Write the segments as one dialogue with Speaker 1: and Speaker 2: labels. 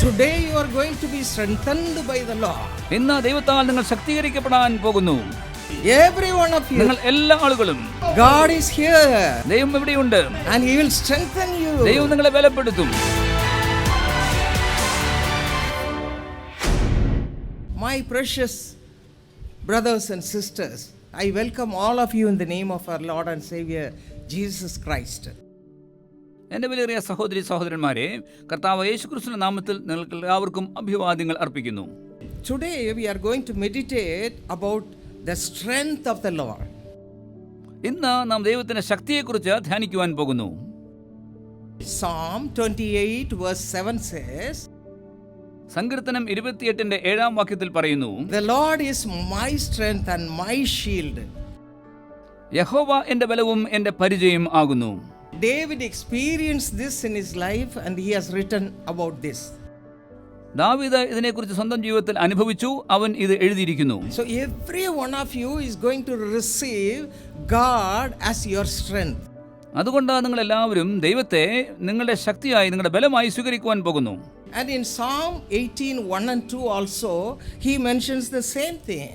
Speaker 1: Today you are going to be strengthened by the Lord.
Speaker 2: ഇന്ന് ദൈവത്താൽ നിങ്ങൾ ശക്തീകരിക്കപ്പെടാൻ പോകുന്നു
Speaker 1: Every one of you.
Speaker 2: നിങ്ങൾ എല്ലാ ആളുകളും
Speaker 1: God is here
Speaker 2: ദൈവം എവിടെയുണ്ട്
Speaker 1: and He will strengthen you.
Speaker 2: ദൈവം നിങ്ങളെ ബലപ്പെടുത്തും
Speaker 1: My precious brothers and sisters, I welcome all of you in the name of our Lord and Savior Jesus Christ.
Speaker 2: എന്റെ വിലയേറിയ സഹോദരി സഹോദരന്മാരെ കർത്താവ് യേശുക്രിസ്തു നാമത്തിൽ നിങ്ങൾക്ക് എല്ലാവർക്കും അഭിവാദ്യങ്ങൾ അർപ്പിക്കുന്നു
Speaker 1: today we are going to meditate about the strength of the Lord.
Speaker 2: ഇന്ന് നാം ദൈവത്തിന്റെ ശക്തിയെക്കുറിച്ച് ധ്യാനിക്കുവാൻ പോകുന്നു
Speaker 1: Psalm 28, verse 7 says,
Speaker 2: സങ്കീർത്തനം ഇരുപത്തിയെട്ടിന്റെ ഏഴാം വാക്യത്തിൽ പറയുന്നു
Speaker 1: The Lord is my strength and my shield.
Speaker 2: യഹോവ എന്റെ ബലവും എന്റെ പരിചയം ആകുന്നു
Speaker 1: David experienced this in his life and he has written about this.
Speaker 2: ദാവീദ് ഇതിനെക്കുറിച്ച് സ്വന്തം ജീവിതത്തിൽ അനുഭവിച്ചു അവൻ ഇത് എഴുതിയിരിക്കുന്നു
Speaker 1: So, every one of you is going to receive God as your strength.
Speaker 2: അതുകൊണ്ട് നിങ്ങൾ എല്ലാവരും ദൈവത്തെ നിങ്ങളുടെ ശക്തിയായി നിങ്ങളുടെ ബലമായി സ്വീകരിക്കുവാൻ പോകുന്നു
Speaker 1: And in Psalm 18 1 and 2 also, he mentions the same thing.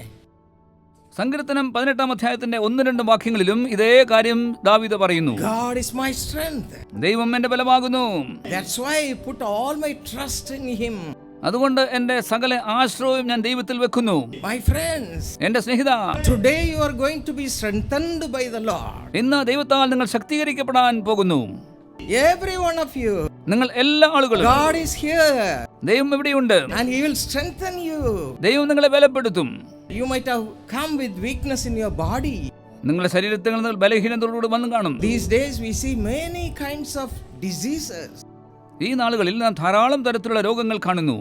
Speaker 2: സങ്കീർത്തനം പതിനെട്ടാം അധ്യായത്തിന്റെ ഒന്ന് രണ്ടും വാക്യങ്ങളിലും ഇതേ കാര്യം ദാവീദ് പറയുന്നു
Speaker 1: God is my strength.
Speaker 2: ദൈവം എന്റെ ബലമാകുന്നു
Speaker 1: That's why I put all my trust in him.
Speaker 2: അതുകൊണ്ട് എന്റെ സകല ആശ്രയവും ഞാൻ ദൈവത്തിൽ വെക്കുന്നു
Speaker 1: My friends,
Speaker 2: എന്റെ സ്നേഹിത
Speaker 1: today you are going to be strengthened by the Lord.
Speaker 2: ഇന്ന് ദൈവത്താൽ നിങ്ങൾ ശക്തീകരിക്കപ്പെടാൻ പോകുന്നു
Speaker 1: Every one of you,
Speaker 2: നിങ്ങൾ എല്ലാ ആളുകളും
Speaker 1: God is here
Speaker 2: ദൈവം
Speaker 1: ഇവിടെയുണ്ട് he will strengthen you.
Speaker 2: ദൈവം നിങ്ങളെ ബലപ്പെടുത്തും
Speaker 1: You might have come with weakness in your body.
Speaker 2: നിങ്ങളുടെ ശരീരത്തിൽ നിങ്ങൾ ബലഹീനതയോടുകൂടി വന്നു കാണും
Speaker 1: These days we see many kinds of diseases.
Speaker 2: ഈ നാളുകളിൽ നാം ധാരാളം തരത്തിലുള്ള രോഗങ്ങൾ കാണുന്നു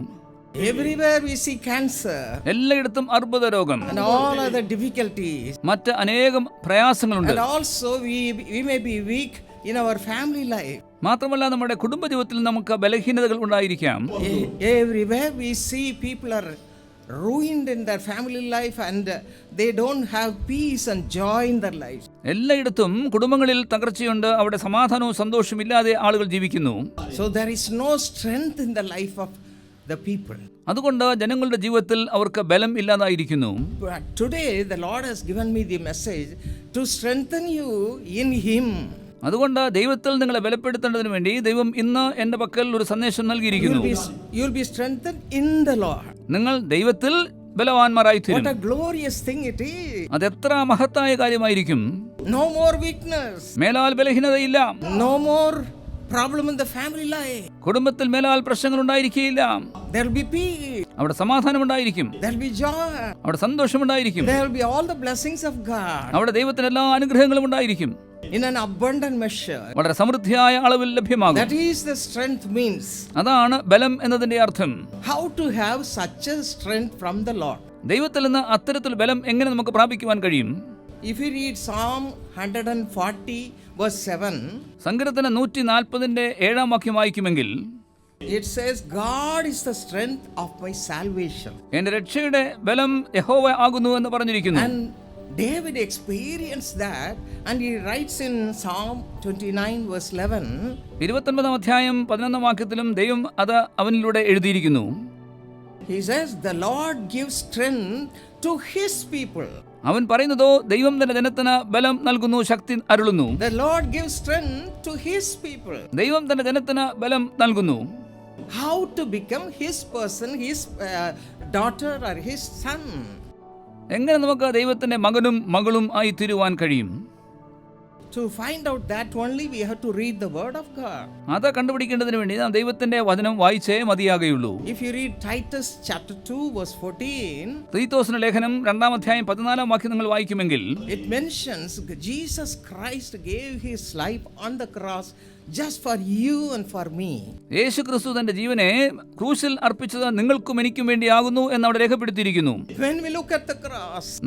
Speaker 1: Everywhere we see cancer
Speaker 2: എല്ലായിടത്തും അർബുദ രോഗം
Speaker 1: and all other difficulties.
Speaker 2: മറ്റ് അനേകം പ്രയാസങ്ങളുണ്ട്
Speaker 1: And also we, we may be weak in our family life.
Speaker 2: മാത്രമല്ല നമ്മുടെ കുടുംബജീവിതത്തിൽ നമുക്ക് ബലഹീനതകൾ ഉണ്ടായിരിക്കാം
Speaker 1: E- Everywhere we see people are ruined in their family life and uh, they don't have peace and joy in their lives.
Speaker 2: എല്ലായിടത്തും കുടുംബങ്ങളിൽ തകർച്ചയുണ്ട് അവിടെ സമാധാനവും സന്തോഷവും ഇല്ലാതെ ആളുകൾ ജീവിക്കുന്നു
Speaker 1: So there is no strength in the life of the people.
Speaker 2: അതുകൊണ്ട് ജനങ്ങളുടെ ജീവിതത്തിൽ അവർക്ക് ബലം ഇല്ലാതായിരിക്കുന്നു
Speaker 1: today the Lord has given me the message to strengthen you in Him.
Speaker 2: അതുകൊണ്ട് ദൈവത്തിൽ നിങ്ങളെ ബലപ്പെടുത്തേണ്ടതിന് വേണ്ടി ദൈവം ഇന്ന് എന്റെ പക്കൽ ഒരു സന്ദേശം നൽകിയിരിക്കുന്നു
Speaker 1: You'll be, be strengthened in the Lord.
Speaker 2: നിങ്ങൾ ദൈവത്തിൽ ബലവാന്മാരായി
Speaker 1: What
Speaker 2: തീരും
Speaker 1: a glorious thing it is.
Speaker 2: അതെത്ര മഹത്തായ കാര്യമായിരിക്കും
Speaker 1: No more weakness.
Speaker 2: മേലാൽ ബലഹീനതയില്ല
Speaker 1: No more problem in the family life.
Speaker 2: കുടുംബത്തിൽ മേലാൽ പ്രശ്നങ്ങൾ
Speaker 1: ഉണ്ടായിരിക്കില്ല be peace.
Speaker 2: അവിടെ സമാധാനം ഉണ്ടായിരിക്കും
Speaker 1: There'll be joy.
Speaker 2: അവിടെ സന്തോഷമുണ്ടായിരിക്കും
Speaker 1: There'll be all the blessings of God
Speaker 2: അവിടെ ദൈവത്തിന് എല്ലാ അനുഗ്രഹങ്ങളും ഉണ്ടായിരിക്കും
Speaker 1: in an abundant measure.
Speaker 2: വളരെ സമൃദ്ധിയായ അളവിൽ ലഭ്യമാകും
Speaker 1: That is the strength means.
Speaker 2: അതാണ് ബലം എന്നതിന്റെ അർത്ഥം
Speaker 1: How to have such a strength from the Lord.
Speaker 2: ദൈവത്തിൽ നിന്ന് അത്തരത്തിൽ ബലം എങ്ങനെ നമുക്ക് പ്രാപിക്കുവാൻ കഴിയും
Speaker 1: If you read Psalm 140 verse 7,
Speaker 2: സങ്കീർത്തന നൂറ്റി നാൽപ്പതിന്റെ ഏഴാം വാക്യം വായിക്കുമെങ്കിൽ
Speaker 1: it says, God is the strength of my salvation.
Speaker 2: എന്റെ രക്ഷയുടെ ബലം യഹോവ ആകുന്നു എന്ന് പറഞ്ഞിരിക്കുന്നു
Speaker 1: And David experienced that, and he writes in Psalm 29 verse 11,
Speaker 2: ഇരുപത്തൊൻപതാം അധ്യായം പതിനൊന്നാം വാക്യത്തിലും ദൈവം അത് അവനിലൂടെ എഴുതിയിരിക്കുന്നു
Speaker 1: he says, The Lord gives strength to his people.
Speaker 2: അവൻ പറയുന്നതോ ദൈവം തന്റെ ജനത്തിന് ബലം നൽകുന്നു ശക്തി അരുളുന്നു
Speaker 1: The Lord gives strength to his people.
Speaker 2: ദൈവം തന്റെ ജനത്തിന് ബലം നൽകുന്നു
Speaker 1: How to become his person, his uh, daughter, or his son.
Speaker 2: എങ്ങനെ നമുക്ക് ദൈവത്തിന്റെ മകനും മകളും ആയി തീരുവാൻ കഴിയും?
Speaker 1: To find out that only we have to read the word of God.
Speaker 2: അത് കണ്ടുപിടിക്കേണ്ടതിന് വേണ്ടി നാം ദൈവത്തിന്റെ വചനം വായിച്ചേ മതിയാകുകയുള്ളൂ
Speaker 1: If you read Titus chapter 2 verse 14,
Speaker 2: തീത്തോസിന്റെ ലേഖനം രണ്ടാം അധ്യായം പതിനാലാം വാക്യം നിങ്ങൾ വായിക്കുമെങ്കിൽ
Speaker 1: it mentions Jesus Christ gave his life on the cross just for you and for me.
Speaker 2: യേശു ക്രിസ്തു തന്റെ ജീവനെ ക്രൂശിൽ അർപ്പിച്ചത് നിങ്ങൾക്കും എനിക്കും വേണ്ടിയാകുന്നു എന്ന് അവിടെ രേഖപ്പെടുത്തിയിരിക്കുന്നു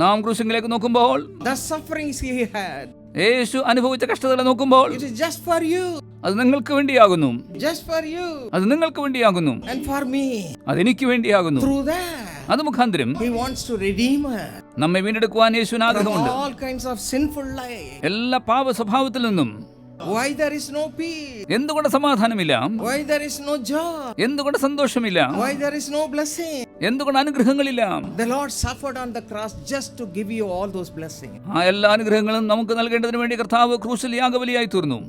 Speaker 2: നാം ക്രൂശിലേക്ക് നോക്കുമ്പോൾ യേശു അനുഭവിച്ച കഷ്ടതകളെ നോക്കുമ്പോൾ
Speaker 1: it is just for you,
Speaker 2: അത് നിങ്ങൾക്ക് വേണ്ടിയാകുന്നു.
Speaker 1: Just for you.
Speaker 2: അത് നിങ്ങൾക്ക് വേണ്ടിയാകുന്നു.
Speaker 1: And for me.
Speaker 2: അതെനിക്ക് വേണ്ടിയാകുന്നു.
Speaker 1: Through that,
Speaker 2: അത് മുഖാന്തരം
Speaker 1: he wants to redeem us
Speaker 2: നമ്മെ വീണ്ടെടുക്കുവാൻ യേശുവിന് ആഗ്രഹമുണ്ട്.
Speaker 1: all kinds of sinful life.
Speaker 2: എല്ലാ പാപ സ്വഭാവത്തിൽ നിന്നും
Speaker 1: Why there is no peace?
Speaker 2: എന്തുകൊണ്ട് സമാധാനമില്ല
Speaker 1: Why there is no joy?
Speaker 2: എന്തുകൊണ്ട് സന്തോഷമില്ല
Speaker 1: Why there is no blessing?
Speaker 2: എന്തുകൊണ്ട് അനുഗ്രഹങ്ങളില്ല
Speaker 1: The Lord suffered on the cross just to give you all those blessings.
Speaker 2: ആ എല്ലാ അനുഗ്രഹങ്ങളും നമുക്ക് നൽകേണ്ടതിന് വേണ്ടി കർത്താവ് ക്രൂശിൽ യാഗബലിയായി തീർന്നു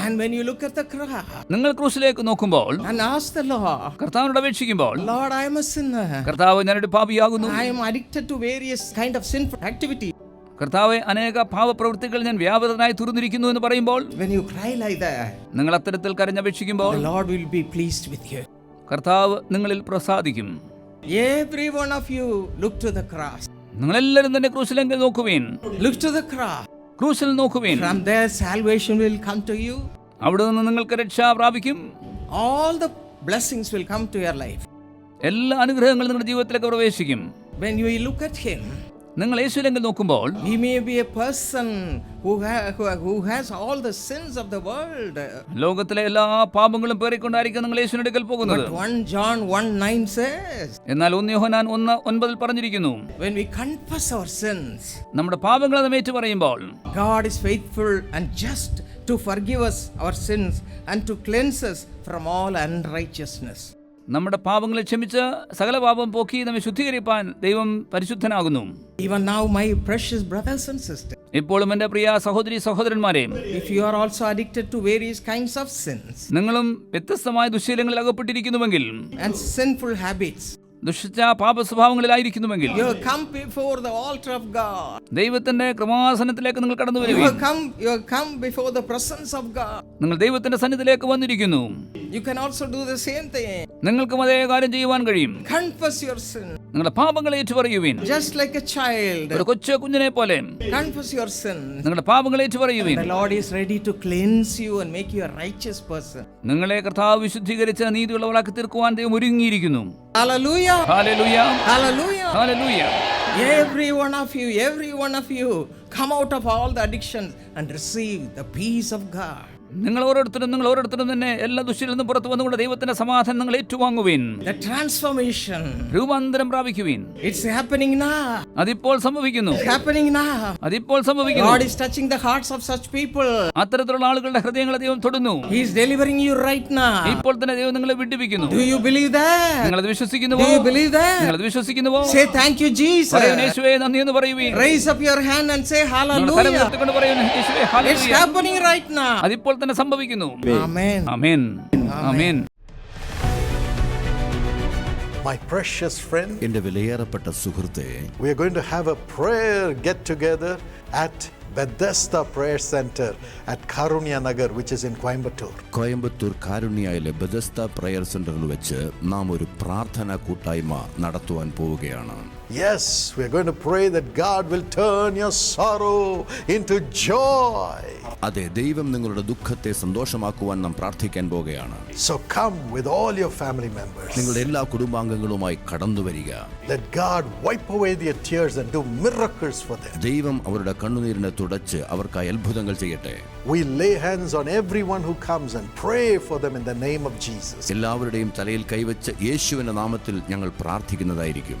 Speaker 1: And when you look at the cross
Speaker 2: നിങ്ങൾ ക്രൂശിലേക്ക് നോക്കുമ്പോൾ
Speaker 1: and ask the Lord,
Speaker 2: കർത്താവിനോട് അപേക്ഷിക്കുമ്പോൾ
Speaker 1: Lord, I am a sinner.
Speaker 2: കർത്താവ് ഞാനൊരു പാപിയാകുന്നു
Speaker 1: I am addicted to various kind of sinful activity.
Speaker 2: കർത്താവെ അനേക പാവപ്രവൃത്തികൾ ഞാൻ വ്യാപൃതനായി തീർന്നിരിക്കുന്നു എന്ന് പറയുമ്പോൾ
Speaker 1: When you cry like that,
Speaker 2: നിങ്ങൾ അത്തരത്തിൽ കരഞ്ഞപേക്ഷിക്കുമ്പോൾ
Speaker 1: the Lord will be pleased with you.
Speaker 2: കർത്താവ് നിങ്ങളിൽ പ്രസാദിക്കും
Speaker 1: Every one of you look to the cross.
Speaker 2: നിങ്ങളെല്ലാവരും തന്നെ ക്രൂശിലെങ്കിൽ നോക്കുവീൻ
Speaker 1: Look to the cross.
Speaker 2: ക്രൂശിൽ നോക്കുവീൻ
Speaker 1: From there, salvation will come to you.
Speaker 2: അവിടെ നിന്ന് നിങ്ങൾക്ക് രക്ഷ പ്രാപിക്കും
Speaker 1: All the blessings will come to your life.
Speaker 2: എല്ലാ അനുഗ്രഹങ്ങളും നിങ്ങളുടെ ജീവിതത്തിലേക്ക് പ്രവേശിക്കും
Speaker 1: When you look at Him,
Speaker 2: നിങ്ങൾ യേശുവിലെങ്കിൽ നോക്കുമ്പോൾ
Speaker 1: He may be a person who, ha- who, who has all the sins of the world.
Speaker 2: ലോകത്തിലെ എല്ലാ പാപങ്ങളും പേറിക്കൊണ്ടായിരിക്കും നിങ്ങൾ യേശുവിന്റെ അടുക്കൽ പോകുന്നത്
Speaker 1: But 1 John 1 9 says,
Speaker 2: എന്നാൽ ഒന്ന് യോഹനാൻ ഒന്ന് ഒൻപതിൽ പറഞ്ഞിരിക്കുന്നു
Speaker 1: when we confess our sins,
Speaker 2: നമ്മുടെ പാപങ്ങളെ നാം ഏറ്റു പറയുമ്പോൾ
Speaker 1: God is faithful and just to forgive us our sins and to cleanse us from all unrighteousness.
Speaker 2: നമ്മുടെ പാപങ്ങളെ ക്ഷമിച്ച് സകല പാപം പോക്കി നമ്മെ ശുദ്ധീകരിപ്പാൻ ദൈവം പരിശുദ്ധനാകുന്നു.
Speaker 1: Even now, my precious brothers and sisters,
Speaker 2: ഇപ്പോഴും എന്റെ പ്രിയ സഹോദരി സഹോദരന്മാരെ
Speaker 1: if you are also addicted to various kinds of sins
Speaker 2: നിങ്ങളും വ്യത്യസ്തമായ ദുശീലങ്ങളിൽ അകപ്പെട്ടിരിക്കുന്നുവെങ്കിൽ
Speaker 1: and sinful habits,
Speaker 2: ദുഷിച്ച പാപ സ്വഭാവങ്ങളിലായിരിക്കുന്നുവെങ്കിൽ
Speaker 1: you have come before the altar of God.
Speaker 2: ദൈവത്തിന്റെ ക്രമാസനത്തിലേക്ക് നിങ്ങൾ കടന്നു
Speaker 1: You have come, you have come before the presence of God.
Speaker 2: നിങ്ങൾ ദൈവത്തിന്റെ സന്നിധിയിലേക്ക് വന്നിരിക്കുന്നു
Speaker 1: You can also do the same thing.
Speaker 2: നിങ്ങൾക്കും അതേ കാര്യം ചെയ്യുവാൻ കഴിയും
Speaker 1: Confess your sin.
Speaker 2: നിങ്ങളുടെ പാപങ്ങളെ ഏറ്റുപറയുവിൻ
Speaker 1: Just like a child.
Speaker 2: ഒരു കൊച്ചു കുഞ്ഞിനെ പോലെ
Speaker 1: Confess your sin.
Speaker 2: നിങ്ങളുടെ പാപങ്ങളെ ഏറ്റുപറയുവിൻ
Speaker 1: The Lord is ready to cleanse you and make you a righteous person.
Speaker 2: നിങ്ങളെ കർത്താവ് വിശുദ്ധീകരിച്ച് നീതിയുള്ളവരാക്കി തീർക്കുവാൻ ദൈവം ഒരുങ്ങിയിരിക്കുന്നു
Speaker 1: Every one of you, every one of you, come out of all the addictions and receive the peace of God.
Speaker 2: നിങ്ങൾ ഓരോരുത്തരും നിങ്ങൾ ഓരോരുത്തരും തന്നെ എല്ലാ ദുശ്ശിൽ നിന്നും പുറത്തു വന്നുകൊണ്ട് ദൈവത്തിന്റെ സമാധാനം നിങ്ങൾ ഏറ്റുവാങ്ങുവിൻ.
Speaker 1: ട്രാൻസ്ഫോർമേഷൻ
Speaker 2: രൂപാന്തരം പ്രാപിക്കുവിൻ.
Speaker 1: ഇറ്റ്സ് ഹാപ്പനിങ് നൗ
Speaker 2: അതിപ്പോൾ സംഭവിക്കുന്നു.
Speaker 1: ഹാപ്പനിങ് നൗ
Speaker 2: അതിപ്പോൾ സംഭവിക്കുന്നു.
Speaker 1: God is touching the hearts of such people
Speaker 2: അത്തരത്തിലുള്ള ആളുകളുടെ ഹൃദയങ്ങളെ ദൈവം തൊടുന്നു.
Speaker 1: He is delivering you right now
Speaker 2: ഇപ്പോൾ തന്നെ ദൈവം നിങ്ങളെ വിടുവിക്കുന്നു.
Speaker 1: ഡു യു ബിലീവ് ദാറ്റ്
Speaker 2: നിങ്ങൾ അത് വിശ്വസിക്കുന്നുവോ?
Speaker 1: ഡു യു ബിലീവ് ദാറ്റ്
Speaker 2: നിങ്ങൾ അത് വിശ്വസിക്കുന്നുവോ?
Speaker 1: Say thank you, Jesus.
Speaker 2: പറയുവിൻ യേശുവേ നന്ദി എന്ന് പറയുവിൻ.
Speaker 1: Rise up your hand and say hallelujah it's happening right പറയുവിൻ യേശുവേ now.
Speaker 2: അതിപ്പോൾ തന്നെ സംഭവിക്കുന്നു അമേൻ അമേൻ
Speaker 3: My precious friend,
Speaker 4: എന്റെ വിലയേറപ്പെട്ട സുഹൃത്തെ
Speaker 3: we are going to have a prayer get together at Bethesda Prayer Center at Karunya Nagar, which is in Coimbatore.
Speaker 4: Coimbatore കാരുണ്യയിലെ Bethesda prayer സെന്ററിൽ വെച്ച് നാം ഒരു പ്രാർത്ഥനാ കൂട്ടായ്മ നടത്തുവാൻ പോവുകയാണ്
Speaker 3: Yes, we are going to pray that God will turn your sorrow into joy.
Speaker 4: അതെ ദൈവം നിങ്ങളുടെ ദുഃഖത്തെ സന്തോഷമാക്കുവാൻ നാം പ്രാർത്ഥിക്കാൻ പോവുകയാണ്
Speaker 3: So come with all your family members.
Speaker 4: നിങ്ങളുടെ എല്ലാ കുടുംബാംഗങ്ങളുമായി കടന്നു വരിക
Speaker 3: Let God wipe away their tears and do miracles for them.
Speaker 4: ദൈവം അവരുടെ കണ്ണുനീരിനെ തുടച്ച് അവർക്കായി അത്ഭുതങ്ങൾ ചെയ്യട്ടെ
Speaker 3: We lay hands on everyone who comes and pray for them in the name of Jesus.
Speaker 4: എല്ലാവരുടെയും തലയിൽ കൈവച്ച് യേശുവിന്റെ നാമത്തിൽ ഞങ്ങൾ പ്രാർത്ഥിക്കുന്നതായിരിക്കും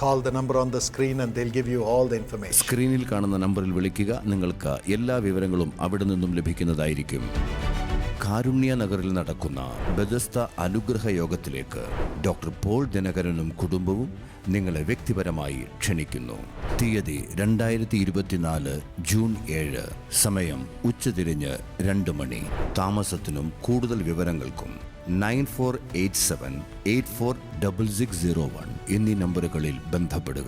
Speaker 3: Call the number on the screen and they'll give you all the information.
Speaker 4: സ്ക്രീനിൽ കാണുന്ന നമ്പറിൽ വിളിക്കുക. നിങ്ങൾക്ക് എല്ലാ വിവരങ്ങളും അവിടെ നിന്നും ലഭിക്കുന്നതായിരിക്കും. കാരുണ്യ നഗറിൽ നടക്കുന്ന ബദസ്ത അനുഗ്രഹ യോഗത്തിലേക്ക് ഡോക്ടർ പോൾ ദിനകരനും കുടുംബവും നിങ്ങളെ വ്യക്തിപരമായി ക്ഷണിക്കുന്നു. തീയതി രണ്ടായിരത്തി ഇരുപത്തിനാല് ജൂൺ ഏഴ്. സമയം ഉച്ചതിരിഞ്ഞ് രണ്ട് മണി. താമസത്തിനും കൂടുതൽ വിവരങ്ങൾക്കും nine four eight seven eight four double six zero one എന്നീ നമ്പറുകളിൽ ബന്ധപ്പെടുക.